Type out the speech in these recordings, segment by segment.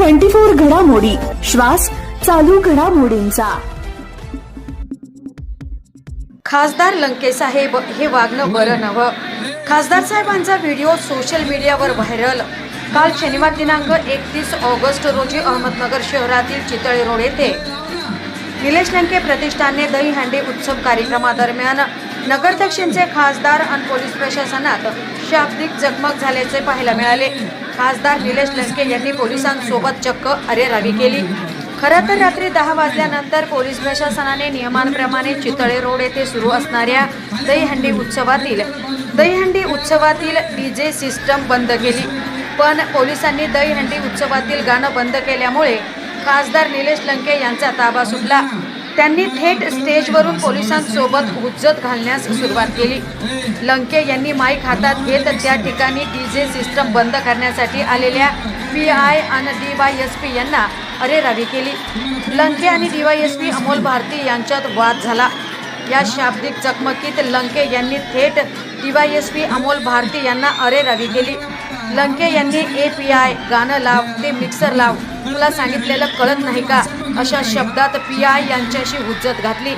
Twenty four घडामोडी. श्वास चालू घडामोडींचा. खासदार लंकेसाहेब हे वागणं बरं नवं खासदार साहेबांचा व्हिडिओ सोशल मीडियावर व्हायरल. काल शनिवार दिनांक एकतीस ऑगस्ट रोजी अहमदनगर शहरातील चितळे रोड येथे. निलेश लंके प्रतिष्ठानने दहीहंडी उत्सव कार्यक्रमादरम्यान नगरदक्षिणचे खासदार आणि पोलीस प्रशासनात शाब्दिक चकमक झाल्याचे पाहायला मिळाले. खासदार निलेश लंके यांनी पोलिसांसोबत चक्क अरेरावी केली. खरं तर रात्री दहा वाजल्यानंतर पोलीस प्रशासनाने नियमांप्रमाणे चितळे रोड येथे सुरू असणाऱ्या दहीहंडी उत्सवातील दहीहंडी उत्सवातील डीजे सिस्टम बंद केली. पण पोलिसांनी दहीहंडी उत्सवातील गाणं बंद केल्यामुळे खासदार निलेश लंके यांचा ताबा सुटला. त्यांनी थेट स्टेजवरून पोलिसांसोबत हुज्जत घालण्यास सुरुवात केली. लंके यांनी माईक हातात घेत त्या ठिकाणी डी जे सिस्टम बंद करण्यासाठी आलेल्या पी आय आणि डी वाय एस पी यांना अरेरावी केली. लंके आणि D Y S P Amol Bharti यांच्यात वाद झाला. या शाब्दिक चकमकीत लंके यांनी थेट D Y S P Amol Bharti यांना अरेरावी केली. लंके यांनी ए पी आय गाणं लाव ते मिक्सर लाव. तुला सांगितलेलं कळत नाही का? अशा शब्दात पी आय यांच्याशी हुज्जत घातली.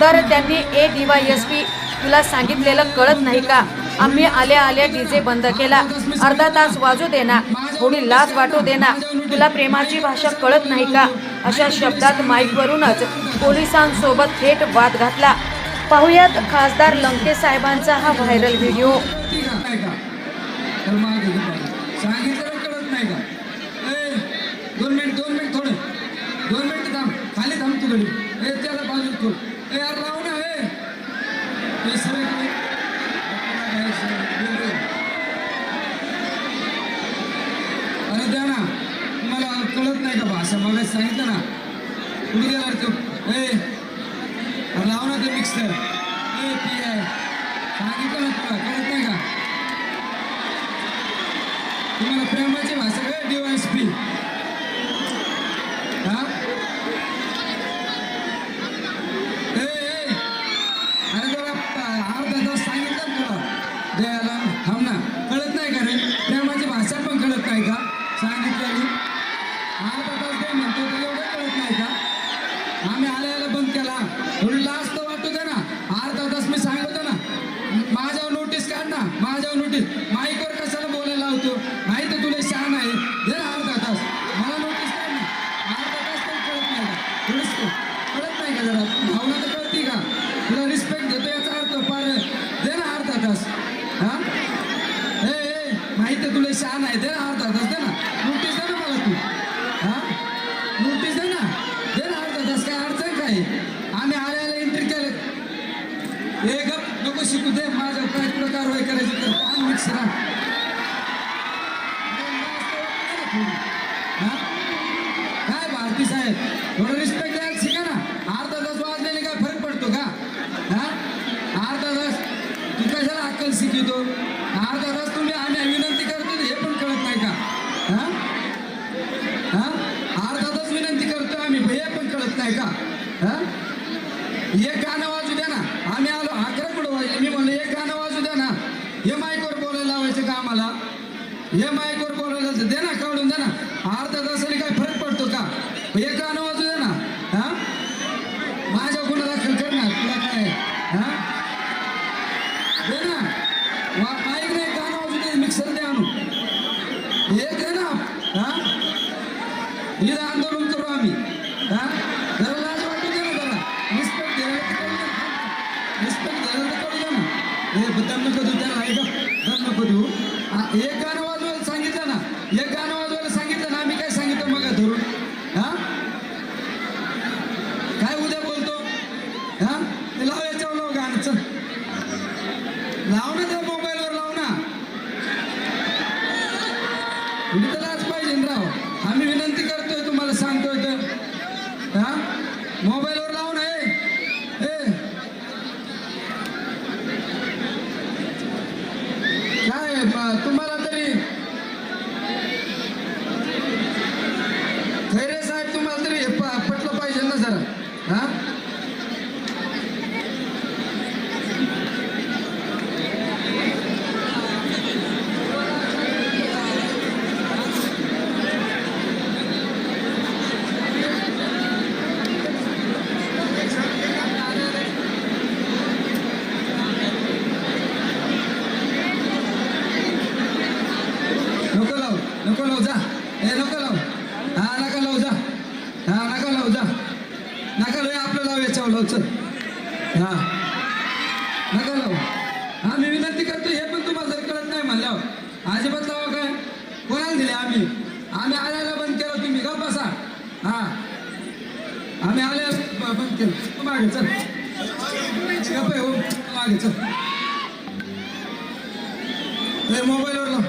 तर त्यांनी ए डीवायएसपी तुला सांगितलेलं कळत नाही का? आम्ही आल्या आल्या डीजे बंद केला. अर्धा तास वाजू देना. थोडी लाज वाटू देना. तुला प्रेमाची भाषा कळत नाही का? अशा शब्दात माईकवरूनच पोलिसांसोबत थेट वाद घातला. पाहुयात खासदार लंके साहेबांचा हा व्हायरल व्हिडिओ. तर मागे घे पाहिजे. सांगितलं कळत नाही का दोन मिनिट दोन मिनिट थोडं. दोन मिनिट थांब. खाली थांब तू घरी. ए त्याला बाजू तू ए यार राहू ना हे ए अरे द्या ना. तुम्हाला कळत नाही का भाषा मग सांगितलं ना. कुठे गेला रे तू ए लाव ना ते मिक्सर ए पी आहे सांगितलं ना तुला. कळत नाही का तुम्हाला प्रेमाची भाषा काय डिवाइस पी हा ए ए अरे जरा प- अर्धा तास सांगितलं ना तुला द्यायला थांब ना कळत नाही का रे प्रेमाची भाषा पण कळत नाही का सांगितलेली अर्धा तास दे म्हणतो तुला एवढं कळत नाही का आम्ही आल्याला बंद केला थोडी लाज तर वाटू दे ना अर्धा तास मी सांगतो ना माझ्यावर नोटीस काढ ना माझ्यावर नोटीस माईकवर कशाला बोलायला लावतो नाही तर तुला शान आहे दे ना अर्धा तास मला नोटीस काढ ना अर्धा तास पण कळत नाही का थोडीच कळत नाही का जरा भावना तर कळती का तुला रिस्पेक्ट देतो याचा अर्थ पार दे ना अर्धा तास हा ए ए माहिती आहे शान आहे दे अर्धा तास दे ना. नोटीस दे ना मला तू. हा? नोटीस दे ना. दे ना अर्धा तास काय अडचण काय? आम्ही आल्याला एंट्री केलं. हे गप नको शिकू दे माझ्या काय तुला कारवाई करायची तर आण मिक्सर आण. हा? काय भारती साहेब थोडं रिस्पेक्ट द्यायला शिका ना अर्धा तास वाजलेले काय फरक पडतो का हा अर्धा तास तू कशाला अक्कल शिकवतो अर्धा तास तुम्ही आम्ही विनंती करतो हे पण कळत नाही का हा हा? अर्धा तास विनंती करतो आम्ही हे पण कळत नाही का? हा? एक गाणं वाजू द्या ना. आम्ही आलो अकरा कुठं वाजले? मी म्हणलं एक गाणं वाजू द्या ना. हे माईकवर बोलायला लावायचं का आम्हाला? हे माईकवर बोलायला दे ना काढून द्या ना. अर्धा तासाने काय फरक पडतो का? एक गाणं वाजू द्या ना हा माझ्या गुन्हा दाखल कर ना तुला काय हा दे ना वा- माईक नाही गाणं वाजू दे मिक्सर दे आणून एक दे ना हा इथं आंदोलन करू आम्ही हा जरा लाज वाटू दे ना जरा रिस्पेक्ट द्यायला तर करू दे रिस्पेक्ट द्यायला तर करू दे ना हे दम नको देऊ त्याला ऐका दम नको देऊ हा, एक गाणं वाजवायला सांगितलं ना एक गाणं वाजवायला सांगितलं ना आम्ही काय सांगितलं मग धरून हा काय उद्या बोलतो हा ते लाव याच्यावर लाव गाणं चल लाव ना त्या मोबाईलवर लाव ना म्हणजे तुम्ही पाहिजे राव. आम्ही विनंती करतोय तुम्हाला सांगतोय तर. हा? मोबाईलवर लावून आहे ए. काय तुम्हाला तरी खैरे साहेब तुम्हाला तरी हे प- पटलं पाहिजे ना जरा हा लावू जा. हे नको लावू हा नका लावू जा. हा नका लावू जा. नका लावू आपलं लावू याच्यावर लावू चल. हा. नका लावू हा मी विनंती करतो हे पण तुम्हाला जर कळत नाही म्हणल्यावर. अजिबात लावा काय? कोणाला दिले आम्ही? आम्ही आल्याला बंद केलं तुम्ही गप बसा. हा. आम्ही आल्या बंद केलं. तू मागे चल. गप आहे, हो मागे चल. हे मोबाईलवर लाव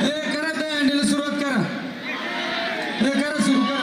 हे करा त्या हँडल सुरुवात करा हे करा सुरू करा